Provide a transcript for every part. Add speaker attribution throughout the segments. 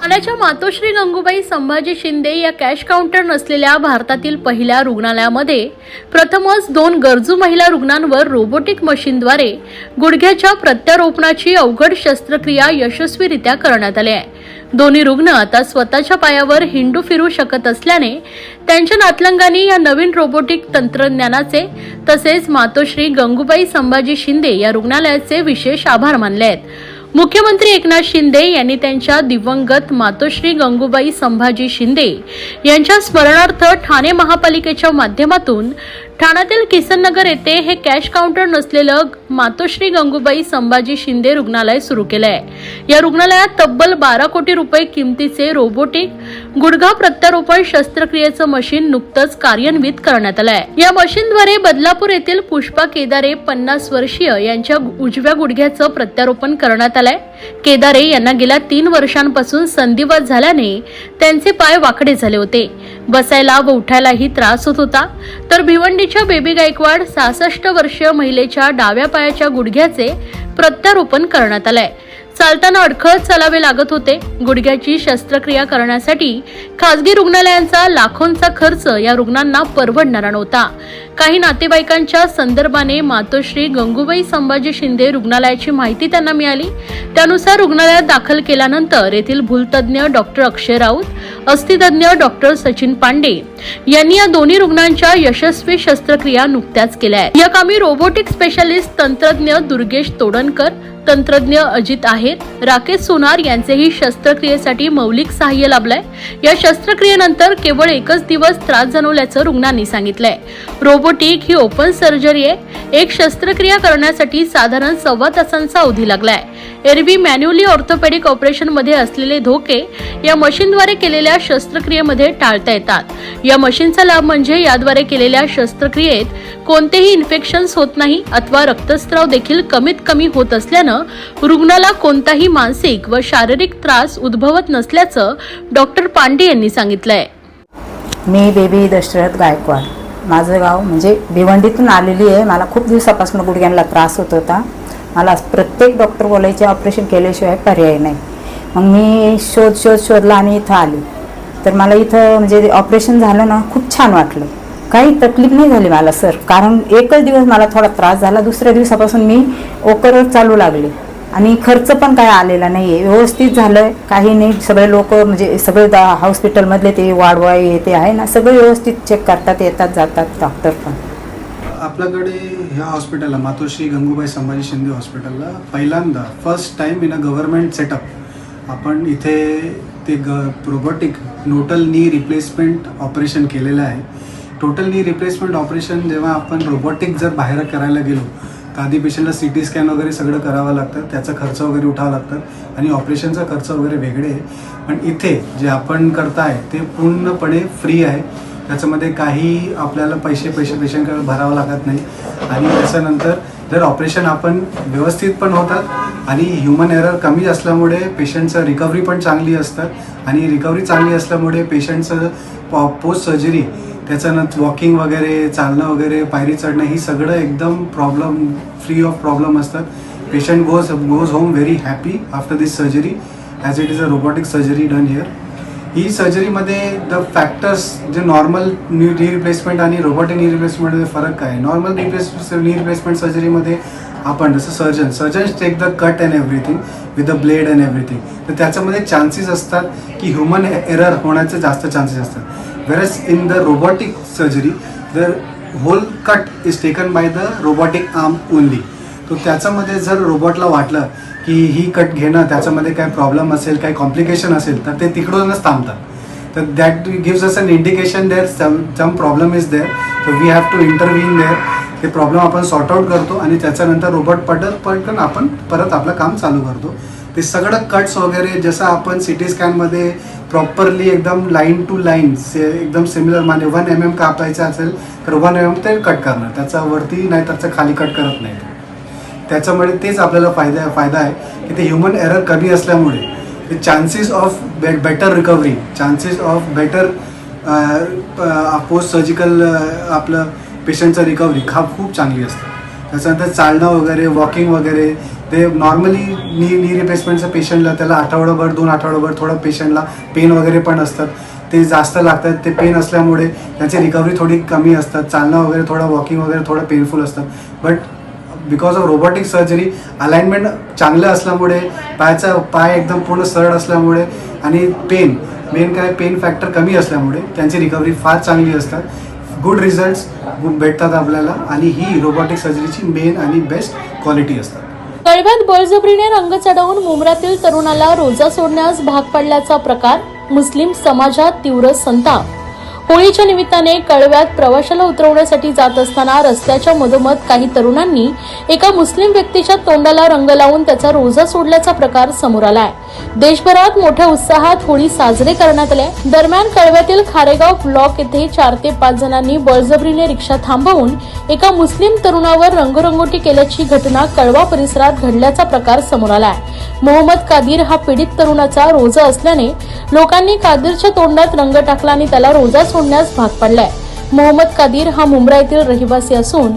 Speaker 1: ठाण्याच्या मातोश्री गंगूबाई संभाजी शिंदे या cash counter नसलेल्या भारतातील पहिल्या रुग्णालयामध्ये प्रथमच दोन गरजू महिला रुग्णांवर रोबोटिक मशीनद्वारे गुडघ्याच्या प्रत्यारोपणाची अवघड शस्त्रक्रिया यशस्वीरित्या करण्यात आली आहे. दोन्ही रुग्ण आता स्वतःच्या पायावर हिंडू फिरू शकत असल्याने त्यांच्या नातलंगांनी या नवीन रोबोटिक तंत्रज्ञानाचे तसेच मातोश्री गंगूबाई संभाजी शिंदे या रुग्णालयाचे विशेष आभार मानले आहेत. मुख्यमंत्री एकनाथ शिंदे यांनी त्यांच्या दिवंगत मातोश्री गंगूबाई संभाजी शिंदे यांच्या स्मरणार्थ ठाणे महापालिकेच्या माध्यमातून ठाण्यातील किसननगर येथे हे कॅश काउंटर नसलेलं मातोश्री गंगूबाई संभाजी शिंदे रुग्णालय सुरू केलं आहे या रुग्णालयात तब्बल बारा कोटी रुपये किमतीचे रोबोटिक गुडघा प्रत्यारोपण शस्त्रक्रियेचं मशीन नुकतंच कार्यान्वित करण्यात आलं आहे या मशीनद्वारे बदलापूर येथील पुष्पा केदारे पन्नास वर्षीय यांच्या उजव्या गुडघ्याचं प्रत्यारोपण करण्यात आलंय. केदारे यांना गेल्या तीन वर्षांपासून संधिवात झाल्याने त्यांचे पाय वाकडे झाले होते. बसायला व उठायलाही त्रास होत होता. तर भिवंडी भिवंडीच्या बेबी गायकवाड सहासष्ट वर्षीय महिलेच्या डाव्या पायाच्या गुडघ्याचे प्रत्यारोपण करण्यात आलंय. चालताना अडखळत चालावे लागत होते. गुडघ्याची शस्त्रक्रिया करण्यासाठी खासगी रुग्णालयांचा लाखोंचा खर्च या रुग्णांना परवडणारा नव्हता. काही नातेवाईकांच्या संदर्भाने मातोश्री गंगूबाई संभाजी शिंदे रुग्णालयाची माहिती त्यांना मिळाली. त्यानुसार रुग्णालयात दाखल केल्यानंतर येथील भूलतज्ञ डॉक्टर अक्षय राऊत अस्थितज्ञ डॉक्टर सचिन पांडे यांनी या दोन्ही रुग्णांच्या यशस्वी शस्त्रक्रिया नुकत्याच केल्या आहेत. या कामी रोबोटिक स्पेशालिस्ट तंत्रज्ञ दुर्गेश तोडणकर तंत्रज्ञ अजित आहेत राकेश सोनार यांचेही शस्त्रक्रियेसाठी मौलिक सहाय्य लाभलंय. या शस्त्रक्रियेनंतर केवळ एकच दिवस त्रास जाणवल्याचं रुग्णांनी सांगितलंय. रोबोटिक ही ओपन सर्जरी आहे. एक शस्त्रक्रिया करण्यासाठी साधारण सव्वा तासांचा अवधी लागलाय. एरवी मॅन्युअली ऑर्थोपेडिक ऑपरेशनमध्ये असलेले धोके या मशीनद्वारे केलेल्या शस्त्रक्रियेमध्ये टाळता येतात. या मशीनचा लाभ म्हणजे याद्वारे केलेल्या शस्त्रक्रियेत कोणतेही इन्फेक्शन्स होत नाही अथवा रक्तस्राव देखील कमीत कमी होत असल्यानं रुग्णाला कोणताही मानसिक व शारीरिक त्रास उद्भवत नसल्याचं डॉक्टर पांडे यांनी सांगितलंय.
Speaker 2: मी बेबी दशरथ गायकवाड. माझं गाव म्हणजे भिवंडीतून आलेली आहे. मला खूप दिवसापासून गुडघ्यांना त्रास होत होता. मला प्रत्येक डॉक्टर बोलायचे ऑपरेशन केल्याशिवाय पर्याय नाही. मग मी शोध शोध शोधला आणि इथं आली. तर मला इथं म्हणजे ऑपरेशन झालं ना खूप छान वाटलं. काही तकलीफ नाही झाली मला सर. कारण एकच दिवस मला थोडा त्रास झाला. दुसऱ्या दिवसापासून मी ओकरवर चालू लागले. आणि खर्च पण काय आलेला नाही आहे व्यवस्थित झालं आहे काही नाही. सगळे लोक म्हणजे सगळे हॉस्पिटलमधले ते वाढवाय हे ते आहे ना. सगळे व्यवस्थित चेक करतात येतात जातात डॉक्टर पण.
Speaker 3: आपल्याकडे ह्या हॉस्पिटलला मातोश्री गंगूबाई संभाजी शिंदे हॉस्पिटलला पहिल्यांदा first time in a government setup आपण इथे ते ग रोबोटिक नोटल नी रिप्लेसमेंट ऑपरेशन केलेलं आहे. टोटल नी रिप्लेसमेंट ऑपरेशन जेव्हा आपण रोबोटिक जर बाहेर करायला गेलो आधी पेशंटला सी टी स्कॅन वगैरे सगळं करावं लागतं त्याचा खर्च वगैरे उठावा लागतात आणि ऑपरेशनचा खर्च वगैरे वेगळे आहे. पण इथे जे आपण करताय ते पूर्णपणे फ्री आहे. त्याच्यामध्ये काही आपल्याला पैसे पैसे पेशंटकडे भरावं लागत नाही. आणि त्याच्यानंतर जर ऑपरेशन आपण व्यवस्थित पण होतात आणि ह्युमन एरर कमी असल्यामुळे पेशंटचं रिकव्हरी पण चांगली असतात आणि रिकव्हरी चांगली असल्यामुळे पेशंटचं पोस्ट सर्जरी त्याच्यानंतर वॉकिंग वगैरे चालणं वगैरे पायरी चढणं ही सगळं एकदम प्रॉब्लेम फ्री ऑफ प्रॉब्लेम असतात. Patient goes goes home very happy after this surgery as it is a robotic surgery done here ही सर्जरीमध्ये द फॅक्टर्स जे नॉर्मल न्यू नी रिप्लेसमेंट आणि रोबोटिक नी रिप्लेसमेंटमध्ये फरक काय? नॉर्मल रिप्लेस नी रिप्लेसमेंट सर्जरीमध्ये आपण जसं surgeon surgeons take the cut and everything with the blade and everything तर त्याच्यामध्ये चान्सेस असतात की ह्युमन एरर होण्याचे जास्त चान्सेस असतात. Whereas in the robotic surgery the whole cut is taken by the robotic arm only. तो त्याच्यामध्ये जर रोबोटला वाटलं की ही कट घेणं त्याच्यामध्ये काय प्रॉब्लेम असेल काय कॉम्प्लिकेशन असेल तर ते तिकडूनच थांबतात. तर that gives us an indication there some some problem is there तर we have to intervene there ते प्रॉब्लेम आपण सॉर्ट आउट करतो आणि त्याच्यानंतर रोबोट पटत पटकन आपण परत आपलं काम चालू करतो. ते सगळं कट्स वगैरे जसं आपण सी टी स्कॅनमध्ये प्रॉपरली एकदम लाईन टू लाईन से एकदम सिमिलर माने वन एम एम कापायचं असेल तर वन एम एम ते कट करणार. त्याचा वरती नाही त्याचा खाली कट करत नाही. त्याच्यामुळे तेच आपल्याला फायदा फायदा आहे की ते ह्युमन एरर कमी असल्यामुळे ते chances of be better recovery chances of better post surgical आपलं पेशंटचं रिकव्हरी हा खूप चांगली असते. त्याच्यानंतर चालणं वगैरे वॉकिंग वगैरे ते नॉर्मली नी नी रिप्लेसमेंटचं पेशंटला त्याला आठवडाभर दोन आठवडाभर थोडं पेशंटला पेन वगैरे पण असतात. ते जास्त लागतात. ते पेन असल्यामुळे त्यांची रिकव्हरी थोडी कमी असतात. चालणं वगैरे थोडं वॉकिंग वगैरे थोडं पेनफुल असतं. But because of robotic surgery alignment चांगलं असल्यामुळे पायाचा पाय एकदम पूर्ण सरळ असल्यामुळे आणि पेन मेन काय पेन फॅक्टर कमी असल्यामुळे त्यांची रिकव्हरी फार चांगली असतात. गुड रिझल्ट्स भेटतात आपल्याला आणि ही रोबोटिक सर्जरीची मेन आणि बेस्ट क्वालिटी असतात.
Speaker 1: कळव्यात बळजबरीने रंग चढवून मुंब्रातील तरुणाला रोजा सोडण्यास भाग पडल्याचा प्रकार मुस्लिम समाजात तीव्र संताप. होळीच्या निमित्ताने कळव्यात प्रवाशाला उतरवण्यासाठी जात असताना रस्त्याच्या मधोमध काही तरुणांनी एका मुस्लिम व्यक्तीच्या तोंडाला रंग लावून त्याचा रोजा सोडल्याचा प्रकार समोर आलाय. देशभरात मोठ्या उत्साहात होळी साजरे करण्यात आले दरम्यान कळव्यातील खारेगाव ब्लॉक येथे चार ते पाच जणांनी बळजबरीने रिक्षा थांबवून एका मुस्लिम तरुणावर रंगरंगोटी केल्याची घटना कळवा परिसरात घडल्याचा प्रकार समोर आलाय मोहम्मद कादीर हा पीडित तरुणाचा रोजा असल्याने लोकांनी कादीरच्या तोंडात रंग टाकला आणि त्याला रोजा सोडण्यास भाग पडलाय मोहम्मद कादीर हा मुंब्रा येथील रहिवासी असून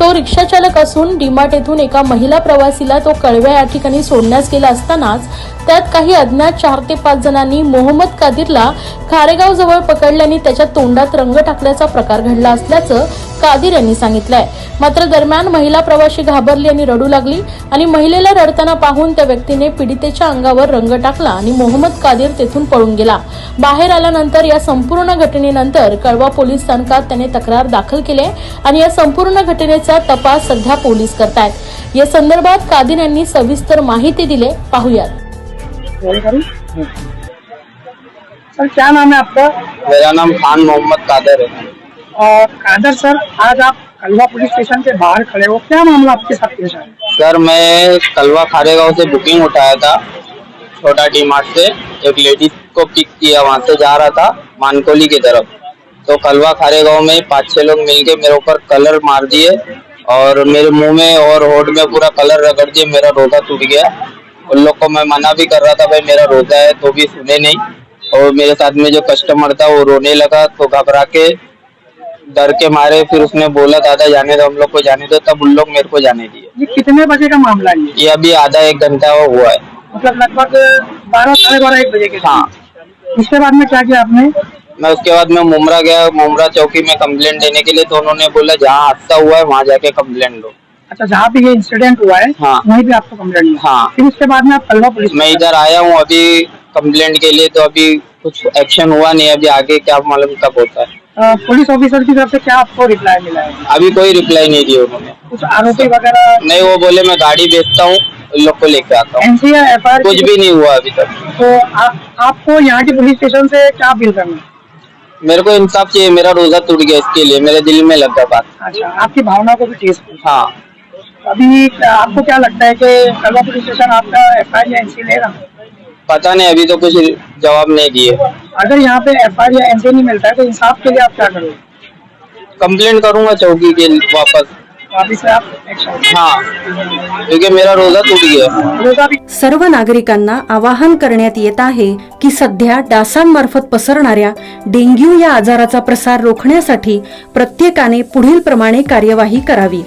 Speaker 1: तो रिक्षा चालक असून डीमार्ट येथून एका महिला प्रवासीला तो कळव्या या ठिकाणी सोडण्यास गेला असतानाच त्यात काही अज्ञात चार ते पाच जणांनी मोहम्मद कादीरला खारेगाव जवळ पकडल्याने त्याच्या तोंडात रंग टाकल्याचा प्रकार घडला असल्याचं कादीर यांनी सांगितलंय. मात्र दरम्यान महिला प्रवाशी घाबरली आणि रडू लागली आणि महिलेला रडताना पाहून त्या व्यक्तीने पीडितेच्या अंगावर रंग टाकला आणि मोहम्मद कादीर तेथून पळून गेला. बाहेर आल्यानंतर या संपूर्ण घटनेनंतर कळवा पोलीस स्थानकात त्याने तक्रार दाखल केली आहे आणि या संपूर्ण घटनेचा तपास सध्या पोलीस करतायत. या संदर्भात कादीर यांनी सविस्तर माहिती दिली पाहुयात.
Speaker 4: कॉल करूं सर क्या नाम है आपका?
Speaker 5: मेरा नाम खान मोहम्मद कादर है।
Speaker 4: और कादर सर, आज आप कलवा पुलिस स्टेशन के बाहर खड़े हो। क्या मामला आपके साथ पेश आया?
Speaker 5: सर, मैं कलवा खारेगांव से बुकिंग उठाया था, छोटा डी मार्ट से। एक लेडीज़ को पिक किया, वहाँ से जा रहा था, मानकोली की तरफ़। तो कलवा खारेगांव में पाँच छह लोग मिलके मेरे ऊपर कलर मार दिए और मेरे मुँह में और होठ में पूरा कलर रगड़ दिए, मेरा रोजा टूट गया। उन लोग को मैं मना भी कर रहा था, भाई, मेरा रोजा है तो भी सुने नहीं। और मेरे साथ में जो कस्टमर था, वो रोने लगा तो घबरा के डर के मारे फिर उसने बोला दादा जाने दो हम लोग को जाने दो। तब उन लोग मेरे को जाने दिए।
Speaker 4: ये कितने बजे का मामला है ये?
Speaker 5: अभी आधा एक घंटा हुआ है।
Speaker 4: मतलब लगभग बारह साढ़े बारह एक बजे के
Speaker 5: हाँ।
Speaker 4: इसके बाद में क्या किया आपने?
Speaker 5: मैं उसके बाद में मुमरा गया मुमरा चौकी में कम्प्लेन देने के लिए तो उन्होंने बोला जहाँ हादसा हुआ है वहाँ जाके कम्प्लेन दो
Speaker 4: अच्छा जहाँ पे ये इंसिडेंट हुआ है
Speaker 5: हाँ।
Speaker 4: वहीं पे आपको कंप्लेंट
Speaker 5: हाँ।
Speaker 4: फिर उसके बाद में आप कलवा पुलिस
Speaker 5: मैं इधर आया हूँ अभी कम्प्लेन के लिए तो अभी कुछ एक्शन हुआ नहीं अभी आगे क्या मालूम कब होता है।
Speaker 4: पुलिस ऑफिसर की तरफ़ से क्या आपको रिप्लाई मिला है?
Speaker 5: अभी कोई रिप्लाई नहीं दिया उन्होंने।
Speaker 4: कुछ आरोपी वगैरह
Speaker 5: नहीं वो बोले मैं गाड़ी बेचता हूँ उन लोग को लेकर आता हूँ।
Speaker 4: एनसीआर एफ़
Speaker 5: कुछ भी नहीं हुआ अभी तक।
Speaker 4: तो आ, आपको यहाँ के पुलिस स्टेशन से क्या अपील करना है?
Speaker 5: मेरे को इंसाफ चाहिए मेरा रोजा टूट गया इसके लिए मेरे दिल में लगा बात।
Speaker 4: अच्छा आपकी भावना को भी पहुँची।
Speaker 5: हाँ।
Speaker 4: अभी आपको क्या लगता है कि पुलिस स्टेशन आपका एफ़ आई या एनसी लेगा
Speaker 5: पता नहीं अभी तो कुछ जवाब नहीं दिए।
Speaker 4: अगर यहाँ पे एफ आई या एनसी नहीं मिलता है तो इंसाफ के लिए आप क्या करोगे?
Speaker 5: कंप्लेंट करूंगा चौकी के वापस।
Speaker 4: वापिस से आप एक्शन
Speaker 5: हाँ। क्योंकि मेरा रोजा टूट गया।
Speaker 4: रोजा भी
Speaker 6: सर्व नागरिकांना आवाहन करण्यात येत आहे की सध्या डासांमार्फत पसरणाऱ्या डेंग्यू या आजाराचा प्रसार रोखण्यासाठी प्रत्येकाने पुढील प्रमाणे कार्यवाही करावी.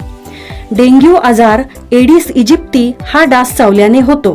Speaker 6: डेंग्यू आजार एडिस इजिप्ती हा डास चावल्याने होतो.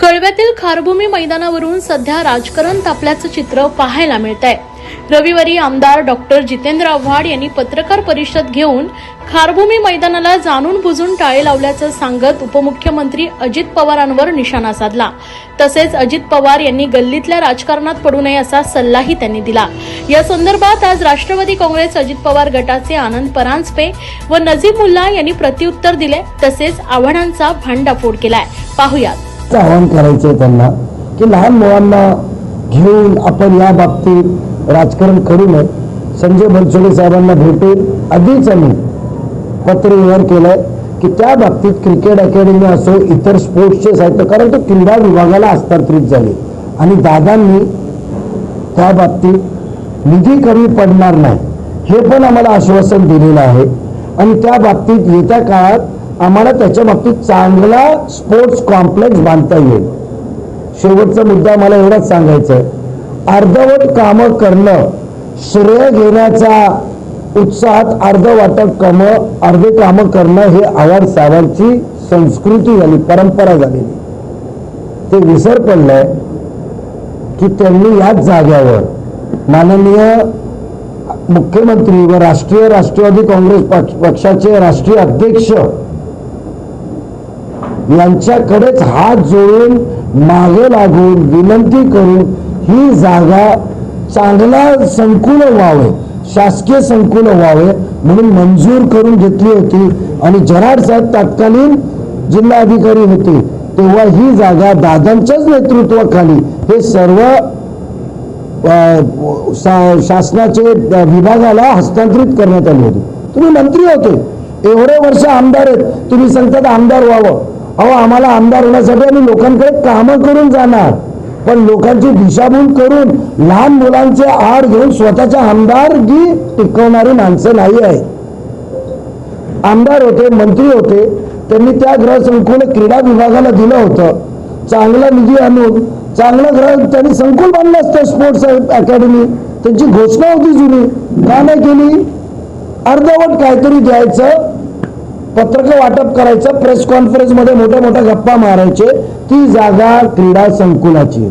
Speaker 1: कळव्यातील खारभूमी मैदानावरून सध्या राजकारण तापल्याचं चित्र पाहायला मिळत आहे रविवारी आमदार डॉक्टर जितेंद्र आव्हाड यांनी पत्रकार परिषद घेऊन खारभूमी मैदानाला जाणून बुजून टाळे लावल्याचं सांगत उपमुख्यमंत्री अजित पवारांवर निशाणा साधला. तसेच अजित पवार यांनी गल्लीतल्या राजकारणात पडू नये असा सल्लाही त्यांनी दिला. या संदर्भात आज राष्ट्रवादी काँग्रेस अजित पवार गटाचे आनंद परांजपे व नजीब मुल्ला यांनी प्रत्युत्तर दिले. तसेच आव्हाडांचा भांडाफोड केलाय. पाहुयात.
Speaker 7: आवाहन करायचं आहे त्यांना की लहान मुलांना घेऊन आपण या बाबतीत राजकारण करू नये. संजय बनसोडे साहेबांना भेटून आधीच आम्ही पत्रव्यवहार आहे की त्या बाबतीत क्रिकेट अकॅडमी असो इतर स्पोर्ट्सचे साहित्य कारण तो क्रीडा विभागाला हस्तांतरित झाले. आणि दादांनी त्या बाबतीत निधी कमी पडणार नाही हे पण आम्हाला आश्वासन दिलेलं आहे. आणि त्या बाबतीत येत्या काळात आम्हाला त्याच्या बाबतीत चांगला स्पोर्ट्स कॉम्प्लेक्स बांधता येईल. शेवटचा मुद्दा मला एवढाच सांगायचा आहे. अर्धवट कामं करणं श्रेय घेण्याचा उत्साहात अर्धवाटप कामं अर्धे कामं करणं हे आव्हाड साहेबांची संस्कृती झाली परंपरा झालेली ते विसर पडलंय की त्यांनी याच जाग्यावर माननीय मुख्यमंत्री व राष्ट्रीय राष्ट्रवादी काँग्रेस पक्ष- पक्षाचे राष्ट्रीय अध्यक्ष यांच्याकडेच हात जोडून मागे लागून विनंती करून ही जागा चांगला संकुल व्हावे शासकीय संकुल व्हावे म्हणून मंजूर करून घेतली होती आणि जराड साहेब तत्कालीन जिल्हाधिकारी होते. तेव्हा ही जागा दादांच्याच नेतृत्वाखाली हे सर्व शा- शासनाचे विभागाला हस्तांतरित करण्यात आली होती. तुम्ही मंत्री होते. एवढे वर्ष आमदार आहेत. तुम्ही सांगतात आमदार व्हावं. अहो आम्हाला आमदार होण्यासाठी आम्ही लोकांकडे कामं करून जाणार. पण लोकांची दिशाभूल करून लहान मुलांचे आड घेऊन स्वतःच्या आमदारगी टिकवणारी माणसं नाही आहे आमदार होते मंत्री होते त्यांनी त्या ग्रहसंकुल क्रीडा विभागाला दिलं होतं. चांगला निधी आणून चांगलं ग्रह त्यांनी संकुल बांधलं असतं स्पोर्ट्स अकॅडमी. त्यांची घोषणा होती जुनी. का नाही केली? अर्धवट काहीतरी द्यायचं. पत्रक वाटप करायचं प्रेस कॉन्फरन्समध्ये मोठ्या मोठ्या गप्पा मारायचे. ती जागा क्रीडा संकुलाची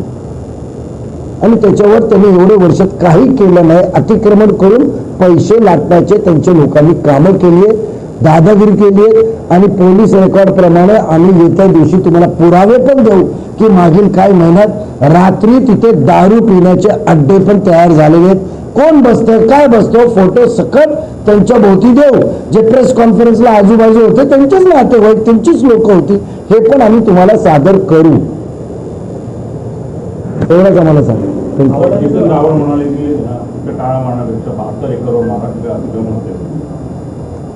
Speaker 7: आणि त्याच्यावर त्यांनी एवढे वर्षात काही केलं नाही. अतिक्रमण करून पैसे लाटण्याचे त्यांच्या लोकांनी कामं केली आहेत दादागिरी केली आहे आणि पोलीस रेकॉर्ड प्रमाणे आम्ही येत्या दिवशी तुम्हाला पुरावे पण देऊ की मागील काही महिन्यात रात्री तिथे दारू पिण्याचे अड्डे पण तयार झालेले आहेत. कोण बसतं काय बसतो फोटो सकट त्यांच्या भोवती देऊ. जे प्रेस कॉन्फरन्सला आजूबाजू होते त्यांचेच नातेवाईक त्यांचीच लोक होती. हे पण आम्ही तुम्हाला सादर करू. एवढंच आम्हाला सांग.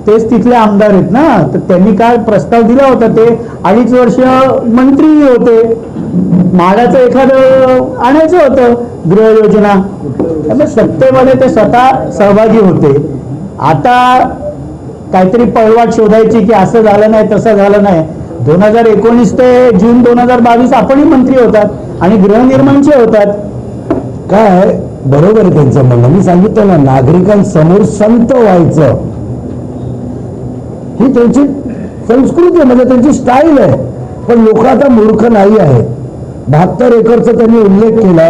Speaker 4: तेच तिथले आमदार आहेत ना. तर त्यांनी काय प्रस्ताव दिला होता ते? अडीच वर्ष मंत्री होते. माडाचं एखादं आणायचं होतं गृहयोजना सत्तेमध्ये ते स्वतः सहभागी होते. आता काहीतरी पळवाट शोधायची की असं झालं नाही तसं झालं नाही. दोन हजार एकोणीस ते जून दोन हजार बावीस आपणही मंत्री होतात आणि गृहनिर्माणचे होतात.
Speaker 7: काय बरोबर आहे त्यांचं म्हणणं. मी सांगितलं ना नागरिकांसमोर संत व्हायचं. ही त्यांची संस्कृती आहे म्हणजे त्यांची स्टाईल आहे. पण लोक आता मूर्ख नाही आहेत. बहात्तर एकरचा त्यांनी उल्लेख केला.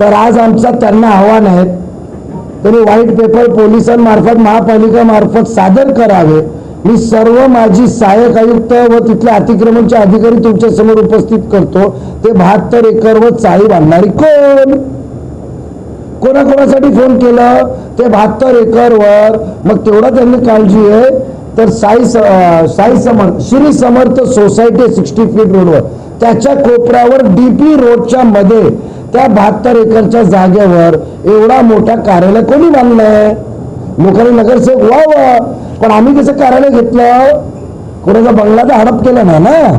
Speaker 7: तर आज आमचा त्यांना आव्हान आहे त्यांनी व्हाईट पेपर पोलिसांमार्फत महापालिका मार्फत सादर करावे. मी सर्व माझी सहाय्यक आयुक्त व तिथल्या अतिक्रमणचे अधिकारी तुमच्यासमोर उपस्थित करतो. ते बहात्तर एकर व चाळी बांधणारी कोण? कोणाकोणासाठी फोन केलं? ते बहात्तर एकर वर. मग तेवढा त्यांनी काळजी आहे तर Sai Sai Samarth Shri Samarth society sixty feet रोडवर त्याच्या कोपऱ्यावर डीपी रोडच्या मध्ये त्या बहात्तर एकरच्या जागेवर एवढा मोठा कार्यालय कोणी बांधलंय? लोकांनी नगरसेवक व्हावं. पण आम्ही कसं कार्यालय घेतलं? कोणाचा बंगला तर हडप केला नाही ना?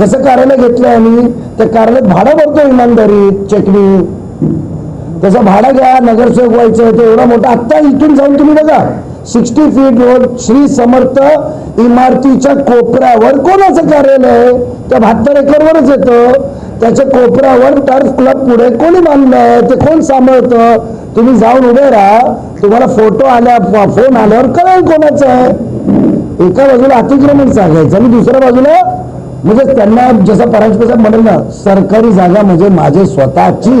Speaker 7: कसं कार्यालय घेतलंय आम्ही? त्या कार्यालयात भाडं भरतो इमानदारी चेकनी तसं भाडं घ्या नगरसेवक व्हायचं ते एवढा मोठा आत्ता इथून जाऊन तुम्ही बघा. Sixty feet road Shri Samarth इमारतीच्या कोपऱ्यावर कोणाचं कार्यालय आहे? त्या बहात्तर एकरवरच येतं. त्याच्या कोपऱ्यावर टर्फ क्लब पुढे कोणी बांधलंय ते कोण सांभाळतं? तुम्ही जाऊन उभे राहा. तुम्हाला फोटो आल्या फोन आल्यावर कळेल कोणाचं आहे. एका बाजूला अतिक्रमण सांगायचं आणि दुसऱ्या बाजूला म्हणजे त्यांना जसं परांजपेसा म्हणेल ना सरकारी जागा म्हणजे माझे स्वतःची.